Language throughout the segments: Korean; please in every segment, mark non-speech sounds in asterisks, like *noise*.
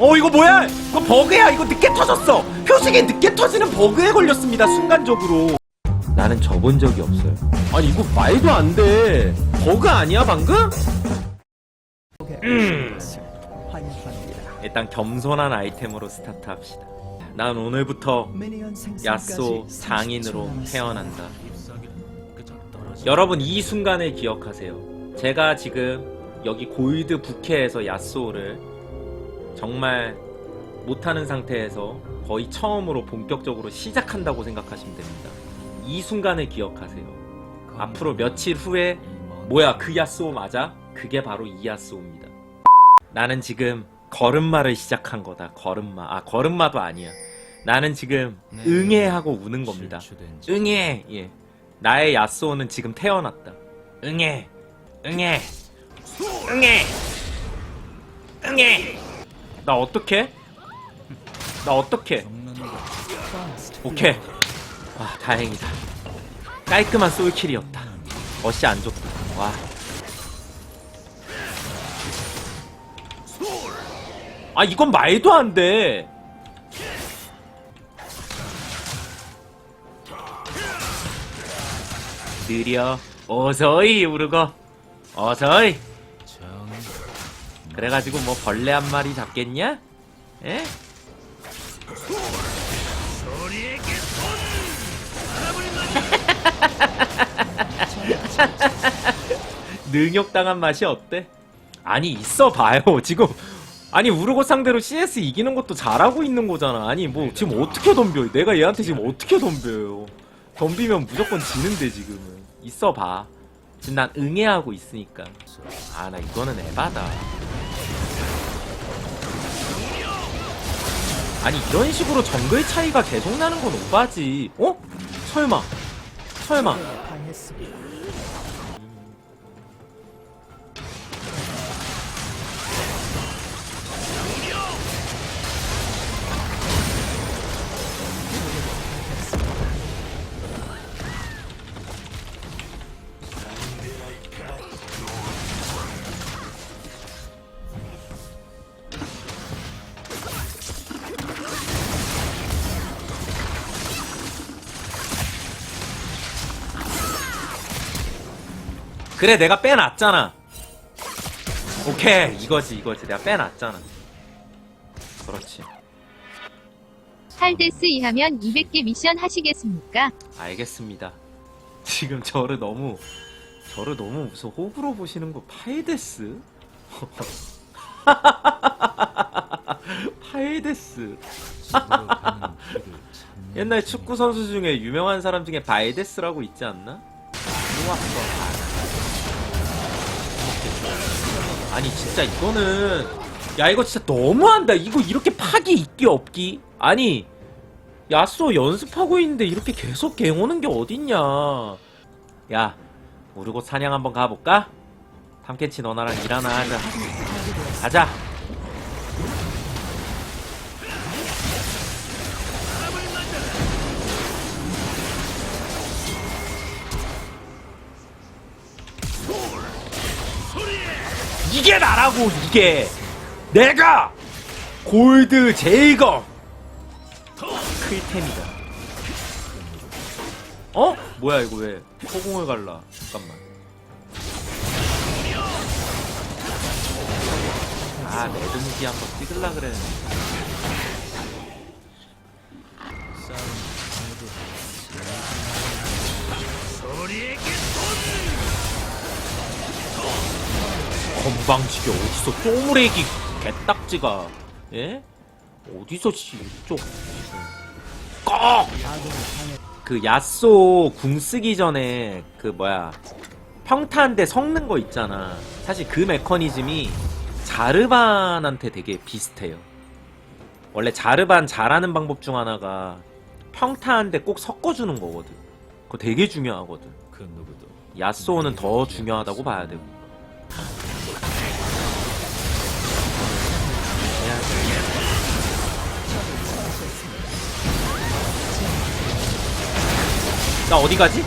어 이거 뭐야? 이거 버그야. 이거 늦게 터졌어. 표식이 늦게 터지는 버그에 걸렸습니다. 순간적으로. 나는 접은 적이 없어요. 아니 이거 말도 안 돼. 버그 아니야 방금? 음. 일단 겸손한 아이템으로 스타트합시다. 난 오늘부터 야쏘 장인으로 태어난다. 여러분 이 순간을 기억하세요. 제가 지금 여기 골드 부캐에서 야쏘를 정말 못하는 상태에서 거의 처음으로 본격적으로 시작한다고 생각하시면 됩니다. 이 순간을 기억하세요. 앞으로 며칠 후에 뭐야 그 야쏘 맞아? 그게 바로 이 야쏘입니다. 나는 지금 걸음마를 시작한 거다. 걸음마. 아 걸음마도 아니야. 나는 지금 응애 하고 우는 겁니다. 응애. 예. 나의 야쏘는 지금 태어났다. 응애. 응애. 응애. 응애. 나 어떡해? 나 어떡해? 오케이. 와, 다행이다. 깔끔한 솔킬이었다. 어시 안 좋다. 와. 아, 이건 말도 안 돼. 느려. 어서이, 우르거. 어서이. 그래가지고 뭐 벌레 한 마리 잡겠냐? 에? *laughs* 능욕당한 맛이 어때? 아니 있어 봐요 지금. 아니 우르고 상대로 CS 이기는 것도 잘하고 있는 거잖아. 아니 뭐 지금 어떻게 덤벼? 내가 얘한테 지금 어떻게 덤벼요? 덤비면 무조건 지는데 지금은. 있어 봐. 지금 난 응애하고 있으니까. 아 나 이거는 에바다 아니 이런 식으로 정글 차이가 계속 나는 건 오바지. 어? 설마. 설마 그래 내가 빼놨잖아. 오케이 이거지 이거지. 내가 빼놨잖아. 그렇지. 할데스 이하면 200개 미션 하시겠습니까? 알겠습니다. 지금 저를 너무 저를 너무 무슨 호구로 보시는 거 파이데스? *laughs* 파이데스. *laughs* 옛날 축구 선수 중에 유명한 사람 중에 바이데스라고 있지 않나? 좋았어. 아니 진짜 이거는 야 이거 진짜 너무한다. 이거 이렇게 파기 있기 없기. 아니 야쏘 연습하고 있는데 이렇게 계속 갱 오는 게 어딨냐. 야 우리 곧 사냥 한번 가볼까? 탐켄치 너나랑 일 하나 하자. 가자. 이게 나라고 이게. 내가 골드 제이거 클템이다. 어? 뭐야 이거 왜 허공을 갈라? 잠깐만. 아 레드무기 한번 찍을라 그랬는데 건방지게 어디서 쪼무레기 개딱지가 예? 어디서 씨쪽 꺽! 그 야쏘 궁 쓰기 전에 그 뭐야 평타한테 섞는 거 있잖아. 사실 그 메커니즘이 자르반한테 되게 비슷해요. 원래 자르반 잘하는 방법 중 하나가 평타한테 꼭 섞어주는 거거든. 그거 되게 중요하거든. 그 누구도. 야쏘는 더 중요하다고 봐야 되고 나 어디 가지?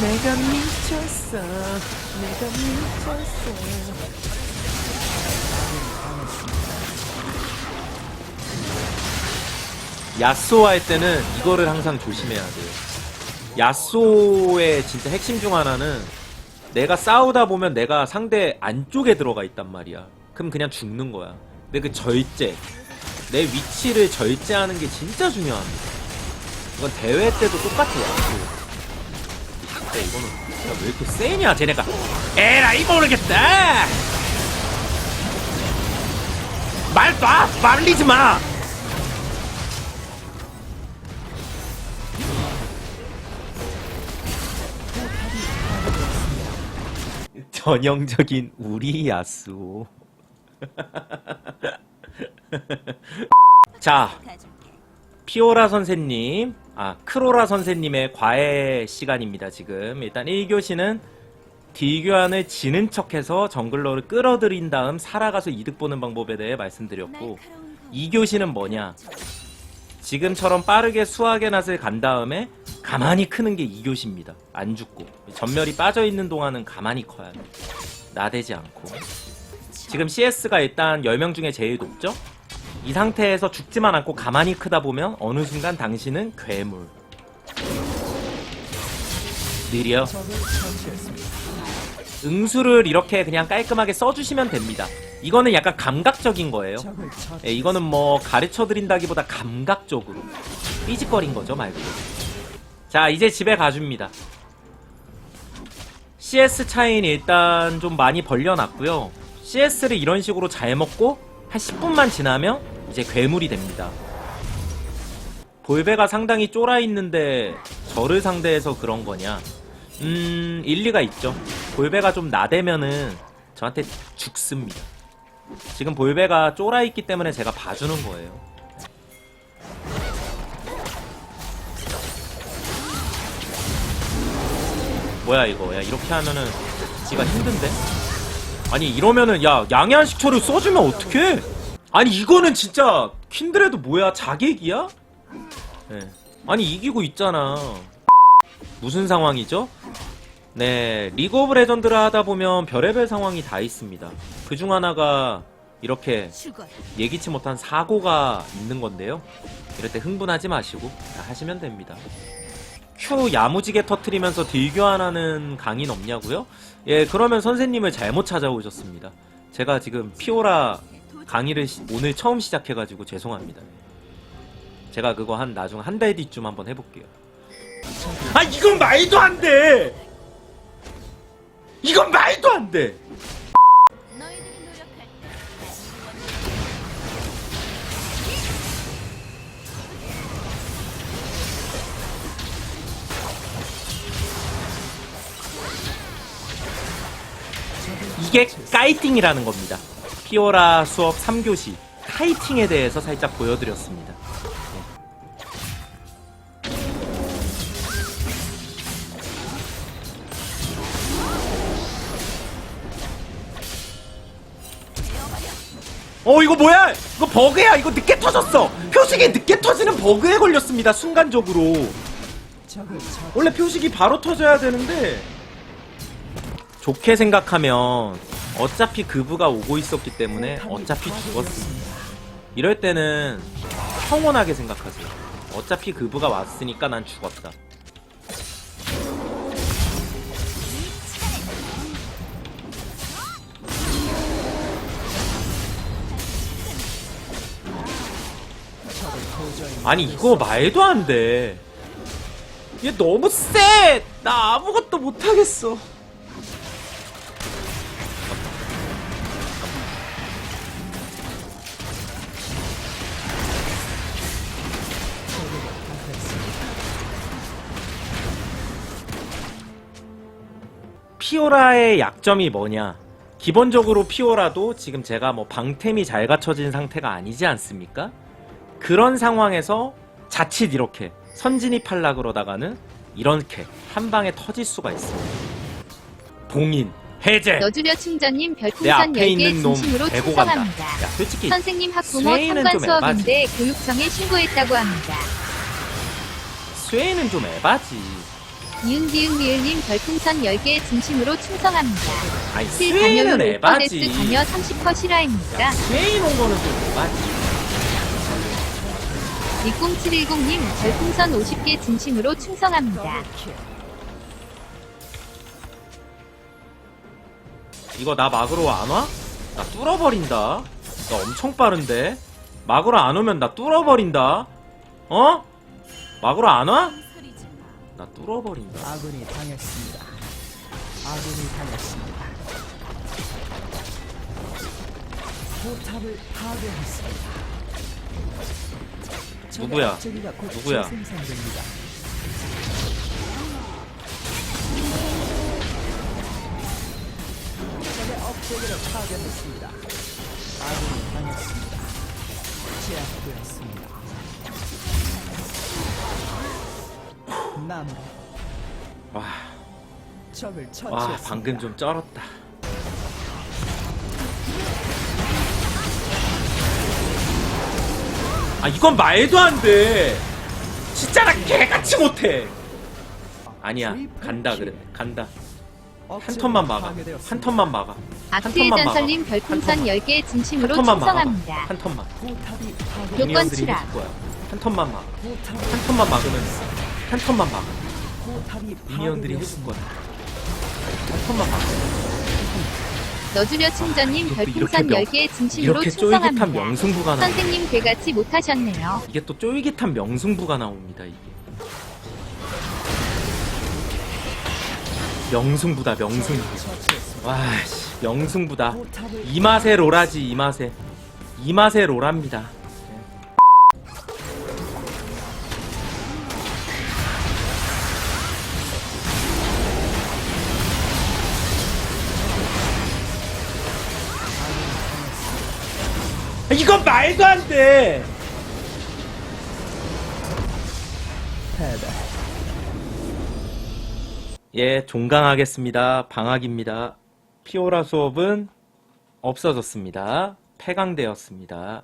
내가 미쳤어 야쏘 할 때는 이거를 항상 조심해야 돼요. 야쏘의 진짜 핵심 중 하나는 내가 싸우다 보면 내가 상대 안쪽에 들어가 있단 말이야. 그럼 그냥 죽는 거야. 근데 그 절제, 내 위치를 절제하는 게 진짜 중요합니다. 이건 대회 때도 똑같아요. 진짜 이거는 진짜 왜 이렇게 세냐, 쟤네가. 에라이 모르겠다! 말 놔! 말리지 마! 전형적인 우리 야수. *laughs* *laughs* 자, 피오라 선생님, 아, 크로라 선생님의 과외 시간입니다, 지금. 일단 1교시는 딜교환을 지는 척해서 정글러를 끌어들인 다음 살아가서 이득 보는 방법에 대해 말씀드렸고, 2교시는 뭐냐? 지금처럼 빠르게 수학의 낫을 간 다음에 가만히 크는 게 2교시입니다. 안 죽고. 전멸이 빠져있는 동안은 가만히 커야 돼. 나대지 않고. 지금 CS가 일단 10명 중에 제일 높죠? 이 상태에서 죽지만 않고 가만히 크다 보면 어느 순간 당신은 괴물. 느려. 응수를 이렇게 그냥 깔끔하게 써주시면 됩니다. 이거는 약간 감각적인 거예요. 예, 이거는 뭐 가르쳐 드린다기보다 감각적으로 삐직거린 거죠, 말 그대로. 자, 이제 집에 가줍니다. CS 차이는 일단 좀 많이 벌려놨고요. CS를 이런 식으로 잘 먹고 한 10분만 지나면 이제 괴물이 됩니다. 볼베가 상당히 쫄아 있는데 저를 상대해서 그런 거냐? 음, 일리가 있죠. 볼베가 좀 나대면은 저한테 죽습니다. 지금 볼베가 쫄아 있기 때문에 제가 봐주는 거예요. 뭐야 이거? 야 이렇게 하면은 지가 힘든데? 아니 이러면은 야 양해한 식초를 써주면 어떡해? 아니 이거는 진짜 킨드레도 뭐야 자객이야? 네. 아니 이기고 있잖아. 무슨 상황이죠? 네, 리그 오브 레전드를 하다 보면 별의별 상황이 다 있습니다. 그 중 하나가 이렇게 예기치 못한 사고가 있는 건데요. 이럴 때 흥분하지 마시고 다 하시면 됩니다. 큐 야무지게 터트리면서 딜교환하는 강인 없냐고요? 예, 그러면 선생님을 잘못 찾아오셨습니다. 제가 지금 피오라 강의를 시- 오늘 처음 시작해가지고 죄송합니다. 제가 그거 한 나중 한 달 뒤쯤 한번 해볼게요. 아 이건 말도 안 돼. 이건 말도 안 돼. 이게 까이팅이라는 겁니다. 피오라 수업 3교시 카이팅에 대해서 살짝 보여드렸습니다. 어 이거 뭐야? 이거 버그야. 이거 늦게 터졌어. 표식이 늦게 터지는 버그에 걸렸습니다. 순간적으로. 원래 표식이 바로 터져야 되는데 좋게 생각하면 어차피 그부가 오고 있었기 때문에 어차피 죽었습니다. 이럴 때는 평온하게 생각하세요. 어차피 그부가 왔으니까 난 죽었다. 아니 이거 말도 안 돼. 얘 너무 쎄. 나 아무것도 못 하겠어. 피오라의 약점이 뭐냐? 기본적으로 피오라도 지금 제가 뭐 방템이 잘 갖춰진 상태가 아니지 않습니까? 그런 상황에서 자칫 이렇게 선진입하려 그러다가는 이렇게 한 방에 터질 수가 있습니다. 봉인, 해제. 너주려 충전님 내 별풍선 앞에 10개 있는 놈 진심으로. 충성합니다. 야, 솔직히 선생님 학부모 상관 좀 수업인데 교육청에 신고했다고 합니다. 스웨이는 좀 에바지. 이응비응비을님 별풍선 10개 진심으로 충성합니다. 아이 실 강요율 에바지 5%데스 강요 30% 실화입니까? 스웨인 온 거는 좀 에바지 20710님 별풍선 50개 진심으로 충성합니다. 이거 나 막으로 안 와? 나 뚫어버린다 나 엄청 빠른데 막으로 안 오면 나 뚫어버린다 어? 막으로 안 와? 나 뚫어버린다 아군이 당했습니다. 아군이 당했습니다. 포탑을 파괴했습니다. 적의 누구야? 곧 누구야? 재생산됩니다. 적의 업적이를 파괴했습니다. 아군이 당했습니다. 제압되었습니다. 나무 와, 적을 와 처치했습니다. 방금 좀 쩔었다. 아 이건 말도 안 돼. 진짜 나 개같이 못해. 아니야 간다 그래. 간다. 한 턴만 막아. 한 턴만 막아. 한 턴만 전설님 막아. 별풍선 한 10개 진심으로 한 턴만 막아. 충성합니다. 한 턴만. 해줄 거야. 한 턴만 막아. 한 턴만 막으면 한 턴만 막아 미니언들이 파괴되었습니다. 거야 한 턴만 막아 너주려 충전님 이것도 별풍선 이렇게 10개 진심으로 이렇게 쫄깃한 충성합니다. 명승부가 나 선생님 괴같이 못하셨네요. 이게 또 쫄깃한 명승부가 나옵니다 이게 명승부다 명승부. 와씨 명승부다 이 맛에 로라지 이 맛에 이 맛에 로랍니다 말도 안돼 패배. 예, 종강하겠습니다. 방학입니다. 피오라 수업은 없어졌습니다. 폐강되었습니다.